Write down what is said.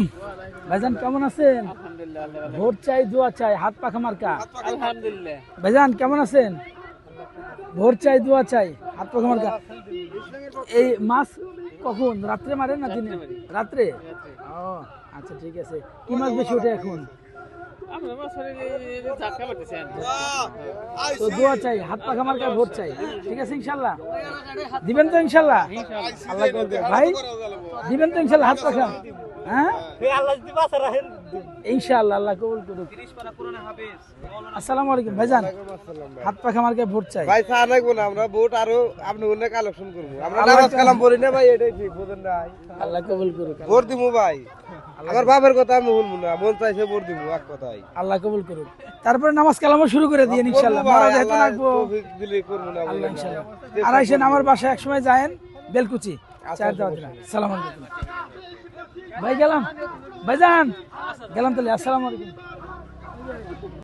আলাইকুম। ভাইজান কেমন আছেন? ভোট চাই দোয়া চাই হাত পাখা মার্কা। আলহামদুলিল্লাহ। ভাইজান কেমন আছেন? ভোট চাই দোয়া চাই হাত পাখা মার্কা। এই মাছ কখন? রাত্রে মারেন না দিনে? রাত্রে ও আচ্ছা ঠিক আছে। কি মাছ বেশি ওঠে এখন? তো দোয়া চাই হাত পাখা মার্কা ভোট চাই। ঠিক আছে ইনশাল্লাহ দিবেন তো ইনশাল্লাহ আল্লাহ ভাই দিবেন তো ইনশাল্লাহ হাত পাখা। হ্যাঁ? ইনশাআল্লাহ আল্লাহ কবুল করুক। আসসালামু আলাইকুম ভাইজান। হাত পাখা মার্কা ভোট চাই? ভাই চা নাকবো না আমরা ভোট আরও আপনি অন্য কালেকশন করব। আমরা নামাজ কালাম বলি না ভাই এটাই ঠিক বুঝেন নাই। আল্লাহ কবুল করুক ভোট দিমু ভাই। আমার বাপের কথা আমি শুনব না মন চাইছে ভোট দিমু এক কথাই। আল্লাহ কবুল করুক। তারপরে নামাজ কালামও শুরু করে দিয়ে ইনশাআল্লাহ। মারা রাখব আল্লাহ ইনশাআল্লাহ। আর আইসেন আমার বাসায় এক সময় যায়েন বেলকুচি। চার দাওয়াত সালাম আলাইকুম। ভাই গেলাম। ভাইজান গেলাম তাহলে আসসালামু আলাইকুম।